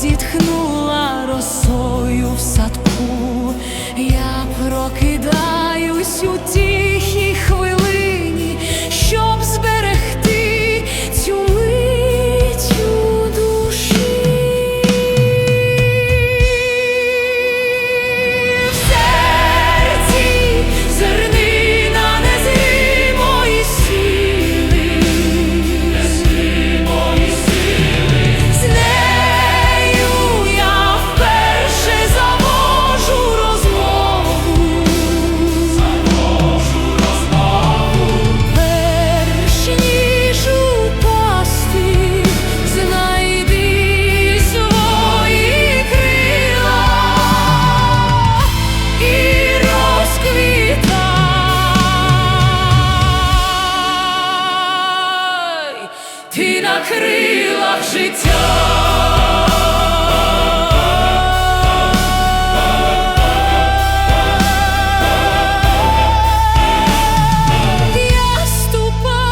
зітхнула росою в садку, я прокидаюсь у ті. Крилах життя. Я ступаю